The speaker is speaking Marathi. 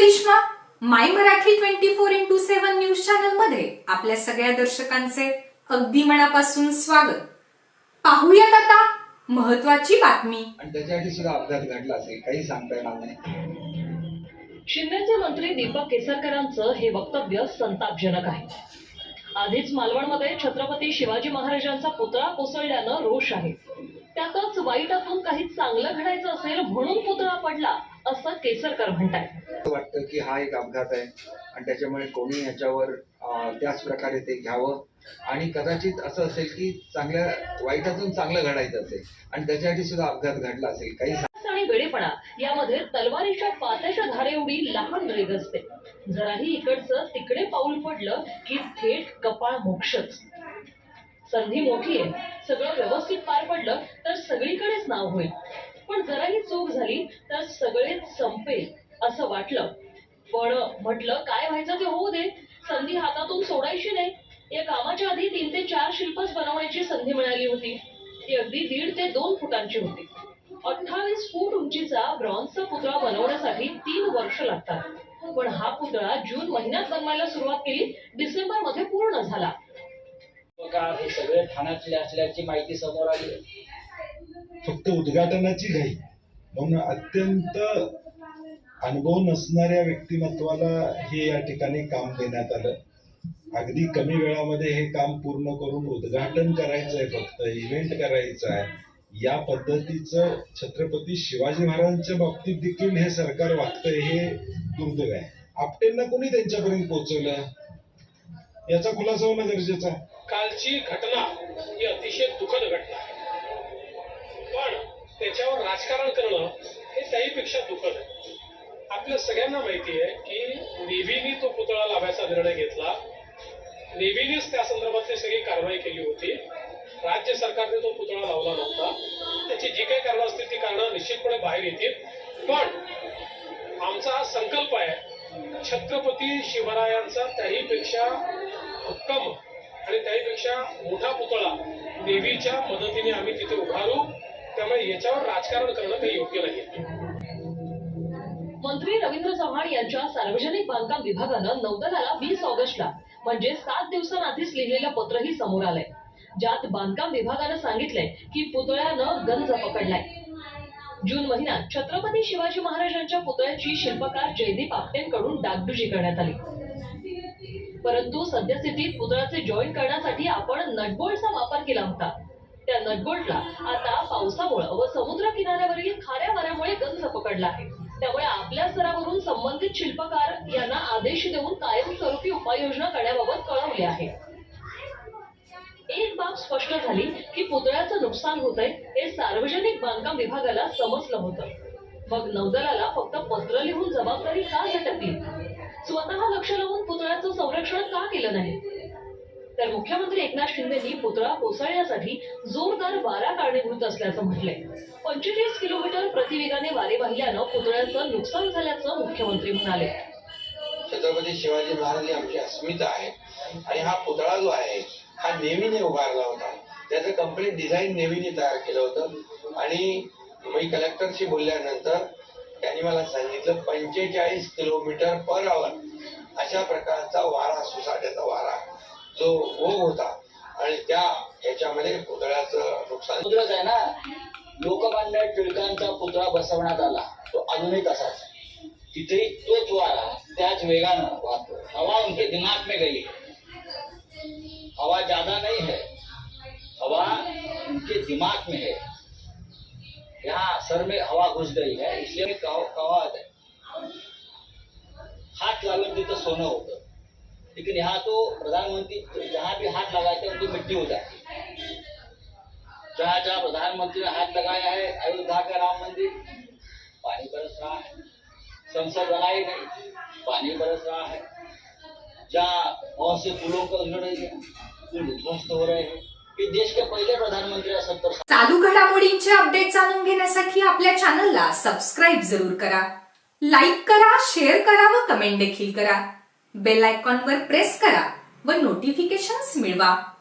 Karishma my Marathi twenty four into seven news चॅनलमध्ये आपल्या सगळ्या दर्शकांचे अगदी मनापासून स्वागत. पाहूयात आता महत्वाची बातमी. आणि त्याच्यासाठी सुद्धा अपघात घडला असेल काही सांगता येणार नाही. शिंदेचे मंत्री दीपक केसरकरांचं हे वक्तव्य संतापजनक आहे. आधीच मालवणमध्ये छत्रपती शिवाजी महाराजांचा पुतळा कोसळल्यानं रोष आहे. त्यातच वाईटातून काही चांगलं घडायचं असेल म्हणून पुतळा पडला. असं केसरकर म्हणतायत असं वाटतं की हा एक अपघात आहे आणि त्याच्यामुळे कोणी ह्याच्यावर अं, त्याच प्रकारे ते घ्यावं. आणि कदाचित असं असेल की चांगल्या वाईटातून चांगलं घडायचं असेल आणि त्याच्यासाठी सुद्धा अपघात घडला असेल. काही आणि वेडेपणा. यामध्ये तलवारीच्या पात्याच्या धारे एवढी लहान रेग असते. जराही इकडचं तिकडे पाऊल पडलं की थेट कपाळ मोक्षच. संधी मोठी आहे. सगळं व्यवस्थित पार पडलं तर सगळीकडेच नाव होईल. पण जराही चूक झाली तर सगळेच संपेल असं वाटलं. पण म्हटलं काय व्हायचं ते होऊ दे. संधी हातातून सोडायची नाही. या कामाच्या आधी तीन ते चार शिल्पच बनवण्याची संधी मिळाली होती. ती अगदी दीड ते दोन फुटांची होती. अठ्ठावीस फूट उंचीचा ब्रॉन्झचा पुतळा बनवण्यासाठी तीन वर्ष लागतात. पण हा पुतळा जून महिन्यात बनवायला सुरुवात केली. डिसेंबरमध्ये पूर्ण झाला. बघा हे सगळे ठाण्यातले असल्याची माहिती समोर आली. फक्त उद्घाटनाची घाई. म्हणून अत्यंत अनुभव नसणाऱ्या व्यक्तिमत्वाला हे या ठिकाणी काम देण्यात आलं. अगदी कमी वेळामध्ये हे काम पूर्ण करून उद्घाटन करायचंय फक्त इव्हेंट करायचं आहे या पद्धतीचं छत्रपती शिवाजी महाराजांच्या बाबतीत देखील हे सरकार वागतंय हे दुर्दैव आहे. आपटेंना कोणी त्यांच्यापर्यंत पोहोचवलं? याचा खुलासा होणं गरजेचा कालची घटना ही अतिशय दुःखद घटना आहे. पण त्याच्यावर राजकारण करणं हे त्याहीपेक्षा दुःखद आहे. आपल्या सगळ्यांना माहिती आहे की नेव्हीनी तो पुतळा लावायचा निर्णय घेतला. नेव्हीनेच त्या संदर्भातली सगळी कारवाई केली होती. राज्य सरकारने तो पुतळा लावला नव्हता. त्याची जी काही कारणं असतील ती कारणं निश्चितपणे बाहेर येतील. पण आमचा हा संकल्प आहे छत्रपती शिवरायांचा त्याहीपेक्षा भक्कम आणि त्याहीपेक्षा मोठा पुतळा देवीच्या मदतीने आम्ही तिथे उभारू. त्यामुळे याच्यावर राजकारण करणं काही योग्य नाही मंत्री रवींद्र चव्हाण यांच्या सार्वजनिक बांधकाम विभागानं नौदलाला वीस ऑगस्टला म्हणजे सात दिवसांआधीच लिहिलेलं पत्रही समोर आलंय. ज्यात बांधकाम विभागानं सांगितलंय की पुतळ्यानं गंज पकडलाय. जून महिन्यात छत्रपती शिवाजी महाराजांच्या पुतळ्याची शिल्पकार जयदीप आपटेंकडून डागडुजी करण्यात आली. परंतु सद्यस्थितीत पुतळ्याचे जॉईन करण्यासाठी आपण नटबोल्टचा वापर केला होता. त्या नटबोल्टला आता पावसामुळे व समुद्र किनाऱ्यावरील खाऱ्या वाऱ्यामुळे गंज पकडला आहे. त्यामुळे आपल्या स्तरावरून संबंधित शिल्पकार यांना आदेश देऊन कायमस्वरूपी उपाययोजना करण्याबाबत कळवले आहे. एक बाब स्पष्ट झाली की पुतळ्याचं नुकसान होतंय हे सार्वजनिक बांधकाम विभागाला समजलं होतं. मग नौदलाला फक्त पत्र लिहून जबाबदारी का झटकली? स्वतः लक्ष लावून पुतळ्याचं संरक्षण का केलं नाही? तर मुख्यमंत्री एकनाथ शिंदेनी पुतळा कोसळण्यासाठी जोरदार वारा कारणीभूत असल्याचं म्हटलंय. पंचेचाळीस किलोमीटर प्रतिवेगाने वारे वाहिल्यानं पुतळ्याचं नुकसान झाल्याचं मुख्यमंत्री म्हणाले. छत्रपती शिवाजी महाराज ही आमची अस्मिता आहे आणि हा पुतळा जो आहे हा नेव्हीने उभारला होता. त्याचं कंप्लीट डिझाईन नेव्हीने तयार केलं होतं. आणि मी कलेक्टरशी बोलल्यानंतर त्यांनी मला सांगितलं पंचेचाळीस किलोमीटर पर आवर अशा प्रकारचा वारा सुसाट्याचा वारा. जो ओघ होता आणि त्या ह्याच्यामध्ये पुतळ्याचं नुकसान समुद्रच आहे ना लोकमान्य टिळकांचा पुतळा बसवण्यात आला. तो अजूनही तसाच तिथे तिथेही तोच वारा त्याच वेगानं वाहतो. हवा उनके दिमाग में गई हवा ज्यादा नहीं है हवा उनके दिमाग में है. यहाँ सर में हवा घुस गई है इसलिए मी कहावत है। हाथ लागेल तिथं सोनं होतं। लेकिन यहाँ तो प्रधानमंत्री जहाँ भी हाथ लगाते हैं उनकी मिट्टी हो जाती है। जहाँ जहाँ प्रधानमंत्री ने हाथ लगाया है अयोध्या का राम मंदिर पानी बरस रहा है। संसद बनाई गई पानी बरस रहा है। जहाँ बहुत से पुलों का उद्घाटन पुल ध्वस्त हो रहे हैं। देश के प्रधानमंत्री चालू घडामोडींचे अपडेट जाणून घेण्यासाठी आपल्या चॅनलला सबस्क्राईब जरूर करा. लाईक करा शेअर करा व कमेंट देखील करा. बेल आयकॉनवर प्रेस करा व नोटिफिकेशन्स मिळवा.